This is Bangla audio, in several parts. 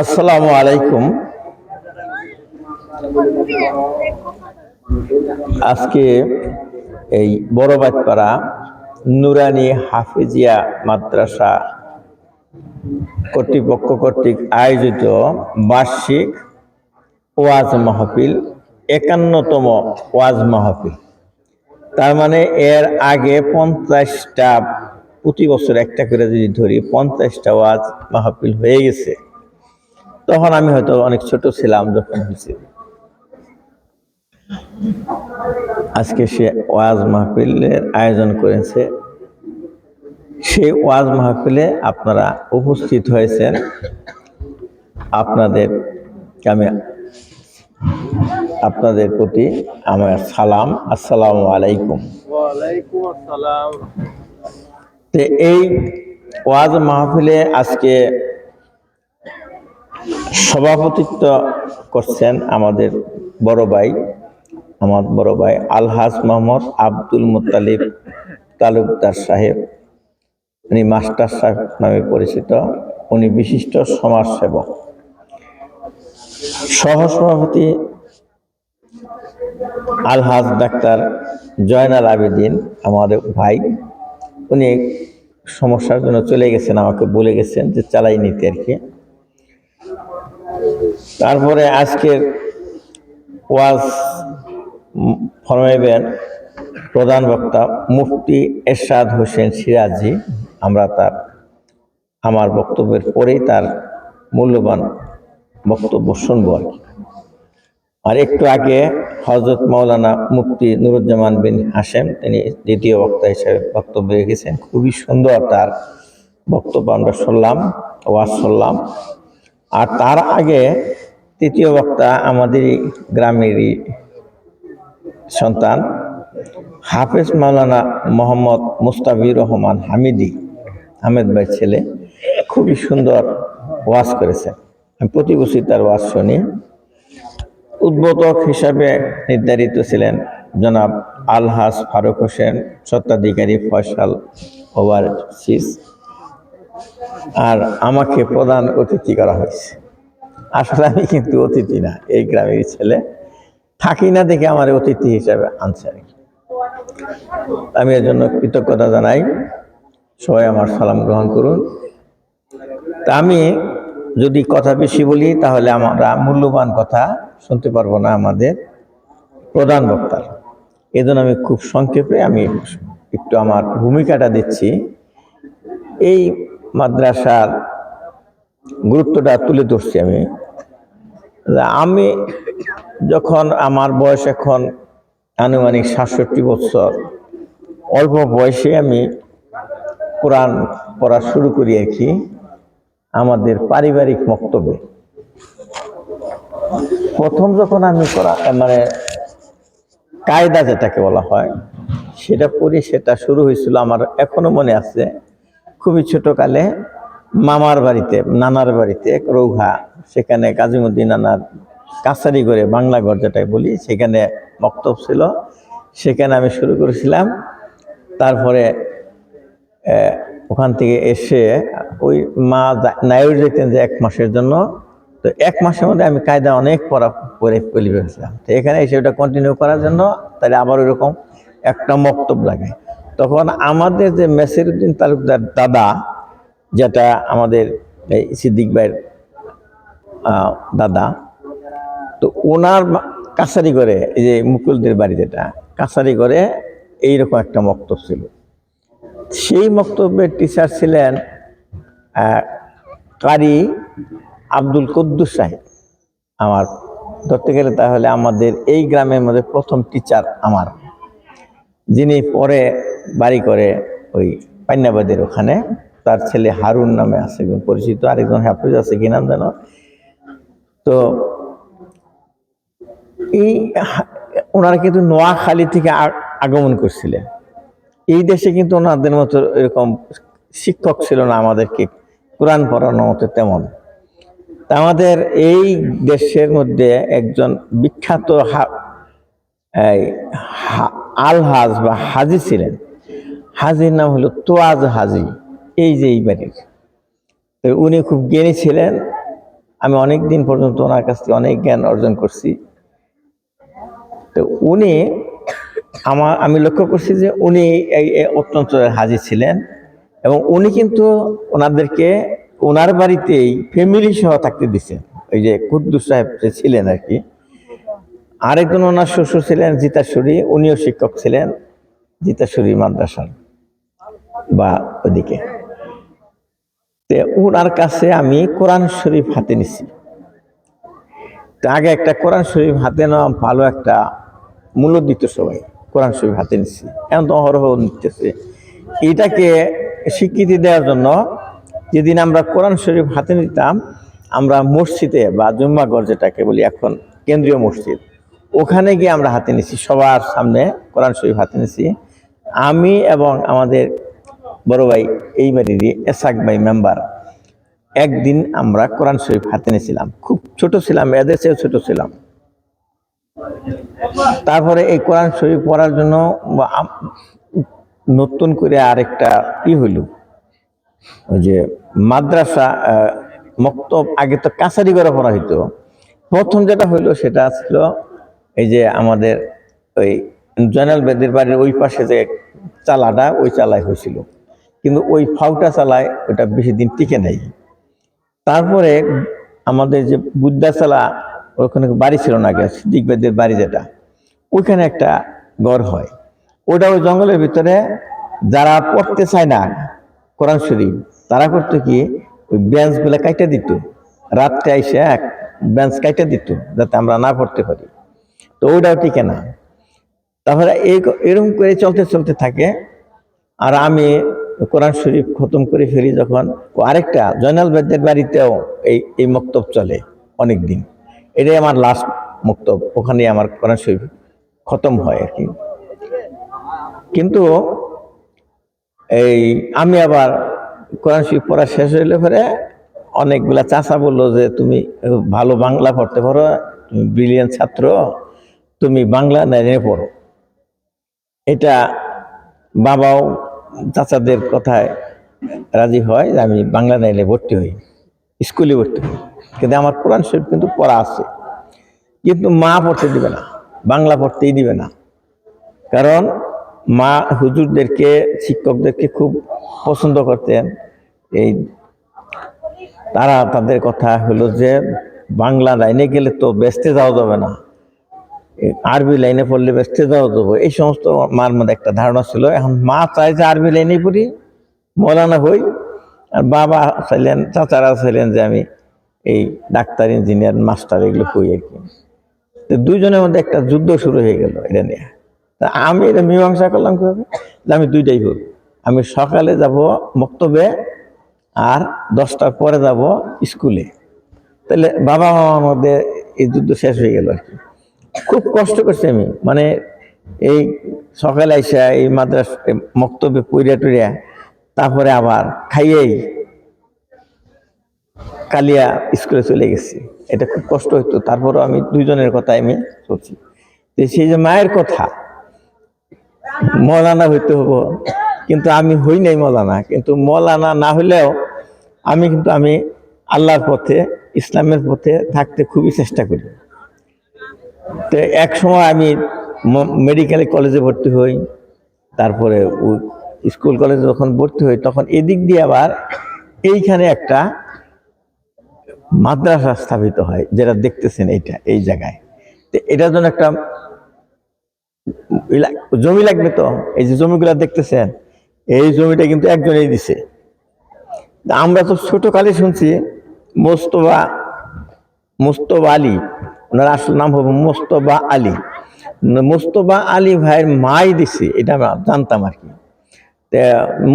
আসসালামু আলাইকুম। আজকে এই বড় বাটপাড়া নুরানি হাফিজিয়া মাদ্রাসা কর্তৃপক্ষ কর্তৃক আয়োজিত বার্ষিক ওয়াজ মাহফিল, একান্নতম ওয়াজ মাহফিল। তার মানে এর আগে পঞ্চাশটা প্রতি বছর একটা করে যদি ধরি, পঞ্চাশটা ওয়াজ মাহফিল হয়ে গেছে। তখন আমি হয়তো অনেক ছোট ছিলাম যখন হয়েছে। আজকে সে ওয়াজ মাহফিলের আয়োজন করেছে। সেই ওয়াজ মাহফিলে আপনারা উপস্থিত হয়েছেন। আপনাদের আমি আপনাদের প্রতি আমার সালাম। আসসালামু আলাইকুম। ওয়ালাইকুম আসসালাম। তো এই ওয়াজ মাহফিলে আজকে সভাপতিত্ব করছেন আমাদের বড় ভাই, আমার বড় ভাই আলহাজ মোহাম্মদ আব্দুল মুতালিব তালুকদার সাহেব। উনি মাস্টার সাহেব নামে পরিচিত। উনি বিশিষ্ট সমাজসেবক। সহসভাপতি আলহাজ ডাক্তার জয়নাল আবেদিন, আমাদের ভাই। উনি সমস্যার জন্য চলে গেছেন, আমাকে বলে গেছেন যে চালাই নিতে আর কি। তারপরে আজকের ওয়াজ ফরমাইবেন প্রধান বক্তা মুফতি এরশাদ হোসেন সিরাজি, আমরা তার, আমার বক্তব্যের পরেই তার মূল্যবান বক্তব্য শুনব আর কি। আর একটু আগে হজরত মাওলানা মুফতি নুরুজ্জামান বিন হাসেম তিনি দ্বিতীয় বক্তা হিসেবে বক্তব্য রেখেছেন। খুবই সুন্দর তার বক্তব্য আমরা শুনলাম, ওয়াজ শুনলাম। আর তার আগে তৃতীয় বক্তা আমাদেরই গ্রামেরই সন্তান, হাফেজ মাওলানা মোহাম্মদ মুস্তাফির রহমান হামিদি আহমেদ ভাই ছেলে, খুবই সুন্দর ওয়াজ করেছেন। আমি প্রতি বছর তার ওয়াজ শুনি। উদ্বোধক হিসাবে নির্ধারিত ছিলেন জনাব আলহাস ফারুক হোসেন, স্বত্বাধিকারী ফয়সাল ওভারসিস আর আমাকে প্রধান অতিথি করা হয়েছে। আসলে আমি কিন্তু অতিথি না, এই গ্রামের ছেলে। থাকি না দেখে আমার অতিথি হিসাবে আনছে আমি এর জন্য কৃতজ্ঞতা জানাই। সবাই আমার সালাম গ্রহণ করুন। তা আমি যদি কথা বেশি বলি, তাহলে আমরা মূল্যবান কথা শুনতে পারব না আমাদের প্রধান বক্তার। এই জন্য আমি খুব সংক্ষেপে আমি একটু আমার ভূমিকাটা দিচ্ছি। এই মাদ্রাসার গুরুত্বটা তুলে ধরছি আমি। আমি যখন আমার বয়স এখন আনুমানিক সাতষট্টি বছর, অল্প বয়সে আমি কোরআন পড়া শুরু করি আর কি, আমাদের পারিবারিক বক্তব্যে প্রথম যখন আমি করা মানে কায়দা যেটাকে বলা হয়, সেটা পড়ি সেটা শুরু হয়েছিল আমার এখনও মনে আছে। খুবই ছোটকালে মামার বাড়িতে, নানার বাড়িতে রৌহা, সেখানে কাজীমুদ্দিন নানার কাছারি করে বাংলা ঘর যেটাই বলি, সেখানে বক্তব্য ছিল। সেখানে আমি শুরু করেছিলাম। তারপরে ওখান থেকে এসে ওই মা নায়র যেতেন যে এক মাসের জন্য তো এক মাসের মধ্যে আমি কায়দা অনেক পড়া পড়ে পড়ে ফেলেছিলাম। তো এখানে এসে ওটা কন্টিনিউ করার জন্য তাহলে আবার ওইরকম একটা মক্তব লাগে। তখন আমাদের যে মেসিরুদ্দিন তালুকদার দাদা, যেটা আমাদের এই সিদ্দিক ভাইয়ের দাদা, তো ওনার কাছারি করে, এই যে মুকুলদের বাড়ি যেটা, কাছারি করে এইরকম একটা মক্তব ছিল। সেই মক্তব্যের টিচার ছিলেন কারি আব্দুল কুদ্দুস সাহেব। আমার, ধরতে গেলে তাহলে আমাদের এই গ্রামের মধ্যে প্রথম টিচার আমার। যিনি পরে বাড়ি করে ওই পান্নাবাদের ওখানে। তার ছেলে হারুন নামে আছে পরিচিত, আরেকজন হাফিজ আছে, কি নাম যেন? তো এই ওনারা কিন্তু নোয়াখালী থেকে আগমন করছিলেন। এই দেশে কিন্তু ওনাদের মতো এরকম শিক্ষক ছিল না আমাদেরকে। কোরআন পড়ানোর মতো তেমন। আমাদের এই দেশের মধ্যে একজন বিখ্যাত আলহাজ বা হাজি ছিলেন। হাজির নাম হলো তোয়াজ হাজি। এই যে এই বাড়ির। উনি খুব জ্ঞানী ছিলেন। আমি অনেক দিন পর্যন্ত ওনার কাছ থেকে অনেক জ্ঞান অর্জন করছি। তো উনি আমার, আমি লক্ষ্য করছি যে উনি অত্যন্ত হাজির ছিলেন এবং উনি কিন্তু ওনাদেরকে ওনার বাড়িতেই ফ্যামিলি সহ থাকতে দিচ্ছেন ওই যে কুদ্দুস সাহেব যে ছিলেন আর কি। আরেকজন ওনার শ্বশুর ছিলেন জিতাশ্বরী উনিও শিক্ষক ছিলেন জিতাশ্বরী মাদ্রাসার বা ওদিকে। ওনার কাছে আমি কোরআন শরীফ হাতে নিছি। আগে একটা কোরআন শরীফ হাতে নেওয়া ভালো একটা মূল্য দিত সবাই কোরআন শরীফ হাতে নিছি। এমন তো অহরহ নিতেছে। এটাকে স্বীকৃতি দেওয়ার জন্য যেদিন আমরা কোরআন শরীফ হাতে নিতাম, আমরা মসজিদে বা জুম্মাগড় যেটাকে বলি এখন কেন্দ্রীয় মসজিদ, ওখানে গিয়ে আমরা হাতে নিছি, সবার সামনে কোরআন শরীফ হাতে নিছি। আমি এবং আমাদের বড় ভাই এই বাড়িরই এসাক ভাই মেম্বার, একদিন আমরা কোরআন শরীফ হাতে নিয়েছিলাম। খুব ছোট ছিলাম, এদের চেয়েও ছোট ছিলাম। তারপরে এই কোরআন শরীফ পড়ার জন্য নতুন করে আরেকটা ই হইল, ওই যে মাদ্রাসা আহ, মক্তব আগে তো কাছারি করে পড়া হইতো। প্রথম যেটা হইল সেটা ছিল এই যে আমাদের ওই জয়নাল বেদের বাড়ির ওই পাশে যে চালাটা ওই চালায় হয়েছিল। কিন্তু ওই ফাউটা চালায় ওটা বেশি দিন টিকে নেই। তারপরে আমাদের যে বুদ্ধাশালা ওখানে বাড়ি ছিল না আগে সিদ্দিক বেদের বাড়ি যেটা ওইখানে একটা ঘর হয়। ওটা ওই জঙ্গলের ভিতরে যারা পড়তে চায় না কোরআন শরীফ তারা করতো কি, ওই বেঞ্চগুলো কাইটে দিত। রাত্রে আইসে এক বেঞ্চ কাইটে দিত, যাতে আমরা না পড়তে পারি। তো ওটাও টিকে না। তারপরে এই এরকম করে চলতে চলতে থাকে। আর আমি কোরআন শরীফ খতম করে ফেরি যখন আরেকটা, জয়নাল বেদের বাড়িতেও এই এই মক্তব চলে অনেক দিন এটাই আমার লাস্ট মক্তব ওখানে আমার কোরআন শরীফ খতম হয় আর কি। কিন্তু এই, আমি আবার কোরআন শরীফ পড়া শেষ হইলে পরে অনেকগুলা চাচা বলল যে, তুমি ভালো বাংলা পড়তে পারো, তুমি ব্রিলিয়ান ছাত্র, তুমি বাংলা নিয়ে পড়ো। এটা বাবাও চাচাদের কথায় রাজি হয় যে, আমি বাংলা নাইলে ভর্তি হই, স্কুলে ভর্তি হই। কিন্তু আমার কোরআন শরীফ কিন্তু পড়া আছে। কিন্তু মা পড়তে দিবে না, বাংলা পড়তেই দিবে না। কারণ মা হুজুরদেরকে, শিক্ষকদেরকে খুব পছন্দ করতেন। এই তারা তাদের কথা হলো যে, বাংলা লাইনে গেলে তো ব্যস্তে যাওয়া যাবে না। আরবি লাইনে পড়লে ব্যস্তে যাওয়া যাব। এই সমস্ত মার মধ্যে একটা ধারণা ছিল, এখন মা চায় যে আরবি লাইনে পড়ি। মৌলানা হই। আর বাবা চাইলেন, চাচারা চাইলেন যে আমি এই ডাক্তার, ইঞ্জিনিয়ার, মাস্টার এগুলো হই আর কি। দুইজনের মধ্যে একটা যুদ্ধ শুরু হয়ে গেল এটা নিয়ে। তা আমি এটা মীমাংসা করলাম কীভাবে? আমি দুইটাই করব আমি সকালে যাব মক্তবে আর দশটার পরে যাব স্কুলে। তাহলে বাবা মামার মধ্যে এই যুদ্ধ শেষ হয়ে গেল আর কি। খুব কষ্ট করছি আমি। মানে এই সকালে আইসা এই মাদ্রাস, এই মক্তবে পইরা টুরিয়া তারপরে আবার খাইয়েই কালিয়া স্কুলে চলে গেছি। এটা খুব কষ্ট হতো তারপরও আমি দুইজনের কথা আমি চলছি। সেই যে মায়ের কথা মৌলানা হইতে হব। কিন্তু আমি হই নাই মৌলানা। কিন্তু মৌলানা না হইলেও আমি কিন্তু আমি আল্লাহর পথে, ইসলামের পথে থাকতে খুবই চেষ্টা করি। তো এক সময় আমি মেডিকেল কলেজে ভর্তি হই। তারপরে স্কুল কলেজে যখন ভর্তি হই, তখন এদিক দিয়ে আবার এইখানে একটা মাদ্রাসা স্থাপিত হয়, যেটা দেখতেছেন এইটা, এই জায়গায়। তো এটার জন্য একটা জমি লাগবে তো? এই যে জমিগুলা দেখতেছেন, এই জমিটা কিন্তু একজনেই দিছে। আমরা তো ছোট কালে শুনছি মোস্তবা মোস্তফা আলী। ওনার আসল নাম হবে মোস্তবা আলী। মোস্তবা আলী ভাইয়ের মাই দিছে, এটা আমরা জানতাম আর কি।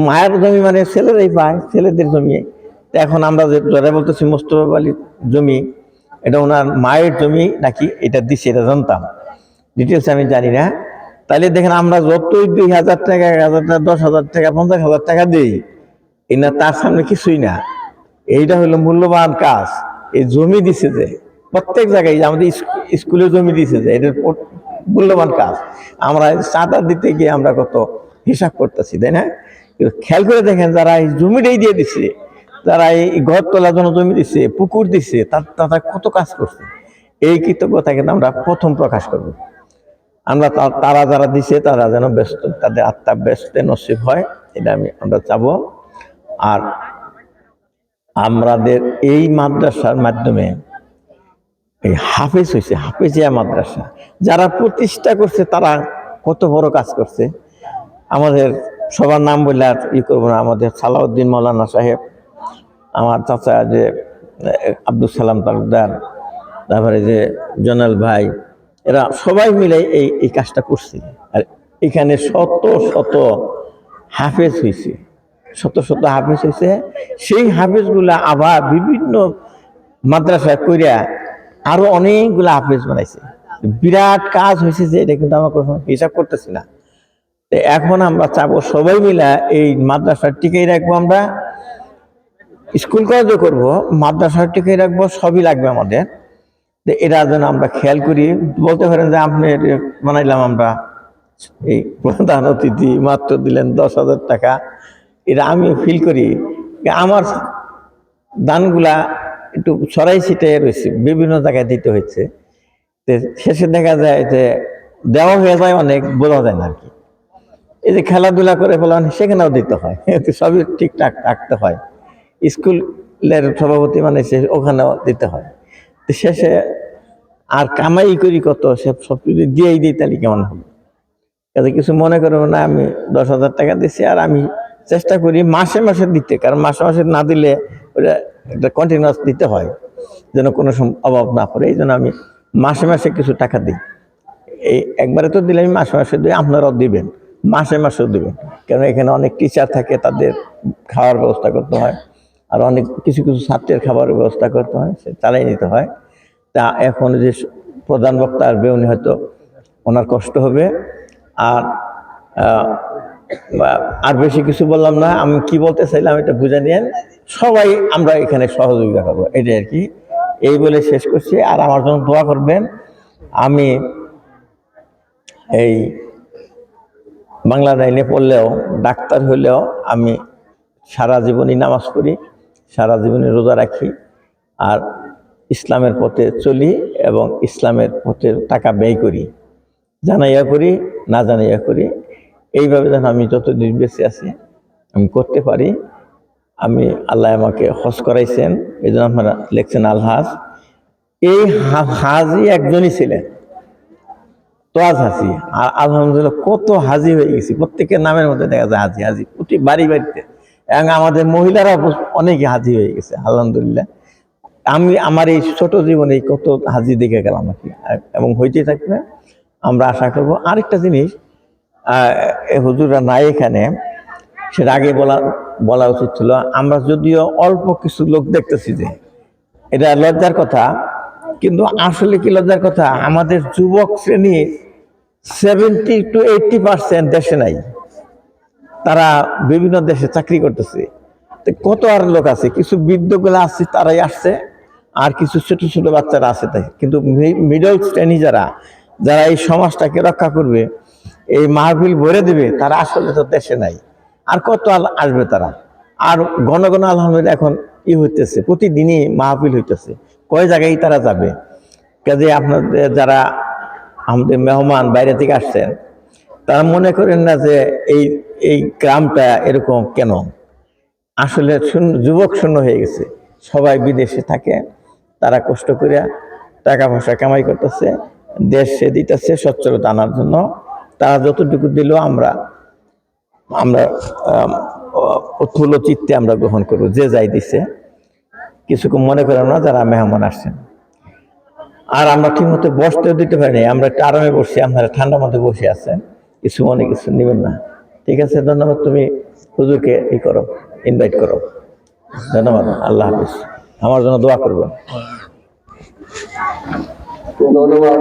মায়ের জমি মানে ছেলেরাই পায়, ছেলেদের জমি। এখন আমরা যারা বলতেছি মোস্তফা আলীর জমি, এটা ওনার মায়ের জমি নাকি এটা দিছে, এটা জানতাম। ডিটেলস আমি জানি না। তাহলে দেখেন আমরা যতই দুই হাজার টাকা, এক হাজার টাকা, দশ হাজার টাকা, পঞ্চাশ হাজার টাকা দিই না তার সামনে কিছুই না। এইটা হলো মূল্যবান কাজ। এই জমি দিছে যে, প্রত্যেক জায়গায় যে আমাদের স্কুলে জমি দিছে যে এটার মূল্যবান কাজ। আমরা চাঁদা দিতে গিয়ে আমরা কত হিসাব করতেছি, তাই না? খেয়াল করে দেখেন যারা এই জমিটাই দিয়ে দিছে, যারা এই ঘর তোলার জন্য জমি দিচ্ছে পুকুর দিচ্ছে তার, তারা কত কাজ করছে। এই কৃতজ্ঞতা কিন্তু আমরা প্রথম প্রকাশ করব। আমরা তারা যারা দিছে, তারা যেন ব্যস্ত তাদের আত্মা ব্যস্ত নসিব হয়, এটা আমি আমরা চাবো। আর আমাদের এই মাদ্রাসার মাধ্যমে এই হাফেজ হয়েছে হাফেজিয়া মাদ্রাসা। যারা প্রতিষ্ঠা করছে, তারা কত বড় কাজ করছে। আমাদের সবার নাম বললে আর ই করব না। আমাদের সালাউদ্দিন মৌলানা সাহেব, আমার চাচা যে আব্দুল সালাম তালুকদার, তারপরে যে জনাল ভাই এরা সবাই মিলে এই এই কাজটা করছে। আর এখানে শত শত হাফেজ হয়েছে। শত শত হাফেজ হয়েছে। সেই হাফেজগুলা আবার বিভিন্ন মাদ্রাসায় কইরা আরও অনেকগুলো হাফেজ বানাইছে। বিরাট কাজ হয়েছে যে, এটা কিন্তু আমরা কোনো হিসাব করতেছি না। এখন আমরা চাবো সবাই মিলে এই মাদ্রাসা টিকেই রাখব আমরা। স্কুল কলেজও করব মাদ্রাসা টিকেই রাখব, সবই লাগবে আমাদের। এরা যেন আমরা খেয়াল করি। বলতে পারেন যে আপনি বানাইলাম আমরা এই প্রধান অতিথি, মাত্র দিলেন দশ হাজার টাকা। এটা আমি ফিল করি আমার দানগুলা একটু সরাই ছিটাই রয়েছে, বিভিন্ন জায়গায় দিতে হচ্ছে তো শেষে দেখা যায় যে দেওয়া হয়ে যায় অনেক, বোঝা যায় না আর কি। এই যে খেলাধুলা করে ফেলান, সেখানেও দিতে হয়। সবই ঠিকঠাক রাখতে হয়। স্কুলের সভাপতি মানে সে, ওখানেও দিতে হয়। শেষে আর কামাই করি কত, সে সব কিছু দিয়েই দিই তাহলে কেমন হবে? কাজে কিছু মনে করব না, আমি দশ হাজার টাকা দিচ্ছি আর আমি চেষ্টা করি মাসে মাসে দিতে, কারণ মাসে মাসে না দিলে ওটা একটা কন্টিনিউয়াস দিতে হয়, যেন কোনো অভাব না পড়ে, এই জন্য আমি মাসে মাসে কিছু টাকা দিই। এই একবারে তো দিলে আমি মাসে মাসে দিই, আপনারাও দিবেন, মাসে মাসেও দিবেন কারণ এখানে অনেক টিচার থাকে, তাদের খাওয়ার ব্যবস্থা করতে হয়। আর অনেক কিছু কিছু ছাত্রের খাবারের ব্যবস্থা করতে হয়, সে চালিয়ে নিতে হয়। তা এখন যে প্রধান বক্তা আসবে, উনি হয়তো ওনার কষ্ট হবে। আর আর বেশি কিছু বললাম না, আমি কি বলতে চাইলাম এটা বুঝে নিয়েন। সবাই আমরা এখানে সহযোগিতা করব, এটাই আর কি। এই বলে শেষ করছি। আর আমার জন্য দোয়া করবেন, আমি এই বাংলা লাইনে পড়লেও, ডাক্তার হলেও আমি সারা জীবনই নামাজ পড়ি। সারা জীবনই রোজা রাখি আর ইসলামের পথে চলি এবং ইসলামের পথে টাকা ব্যয় করি। জানাইয়া করি, না জানাইয়া করি, এইভাবে যেন আমি যতদিন বেঁচে আছি আমি করতে পারি। আমি আল্লাহ আমাকে হজ করাইছেন, এই জন্য আপনারা লিখছেন আলহাজ এই হাজি একজনই ছিলেন। তোয়াজ হাসি আর আলহামদুলিল্লাহ কত হাজি হয়ে গেছি। প্রত্যেকের নামের মধ্যে দেখা যায় হাজি হাজি। প্রতি বাড়ি বাড়িতে। এবং আমাদের মহিলারা অনেকে হাজি হয়ে গেছে, আলহামদুলিল্লাহ। আমি, আমার এই ছোট জীবনে কত হাজি দেখে গেলাম আর কি। এবং হইতে থাকবে আমরা আশা করব, আরেকটা জিনিস হুজুররা নাই এখানে, সেটা আগে বলা বলা উচিত ছিল, আমরা যদিও অল্প কিছু লোক দেখতেছি যে, এটা লজ্জার কথা, কিন্তু আসলে কি লজ্জার কথা, আমাদের যুবক শ্রেণি সেভেন্টি টু এইটটি পার্সেন্ট দেশে নাই। তারা বিভিন্ন দেশে চাকরি করতেছে। কত আর লোক আছে? কিছু বৃদ্ধগুলো আছে, তারাই আসছে। আর কিছু ছোট ছোট বাচ্চারা আছে তাই। কিন্তু মিডল শ্রেণি যারা যারা এই সমাজটাকে রক্ষা করবে, এই মাহফিল ভরে দেবে, তারা আসলে তো দেশে নাই। আর কত আল- আসবে তারা? আর ঘন আলহামদুলিল্লাহ এখন ই হইতেছে, প্রতিদিনই মাহফিল হইতেছে। কয় জায়গায় তারা যাবে? কাজে আপনাদের যারা আমাদের মেহমান বাইরে থেকে আসছেন, তারা মনে করেন না যে এই এই গ্রামটা এরকম কেন? আসলে যুবক শূন্য হয়ে গেছে। সবাই বিদেশে থাকে তারা কষ্ট করে টাকা পয়সা কামাই করতেছে দেশে দিতেছে সচ্ছলতা আনার জন্য। তারা যতটুকু দিল আমরা আমরা আম, উৎফুল্ল চিত্তে আমরা গ্রহণ করব যে যাই দিছে। কিছুকে মনে করেন না যারা মেহমান আসছেন। আর আমরা ঠিক মতো বসতেও দিতে পারিনি আমরা একটু আরামে বসছি আপনারা ঠান্ডার মধ্যে বসে আছেন কিছু মনে কিছু নেবেন না। ঠিক আছে, ধন্যবাদ, তুমি হুজুরকে ই করো ইনভাইট করো। ধন্যবাদ, আল্লাহ হাফিজ। আমার জন্য দোয়া করবেন। ধন্যবাদ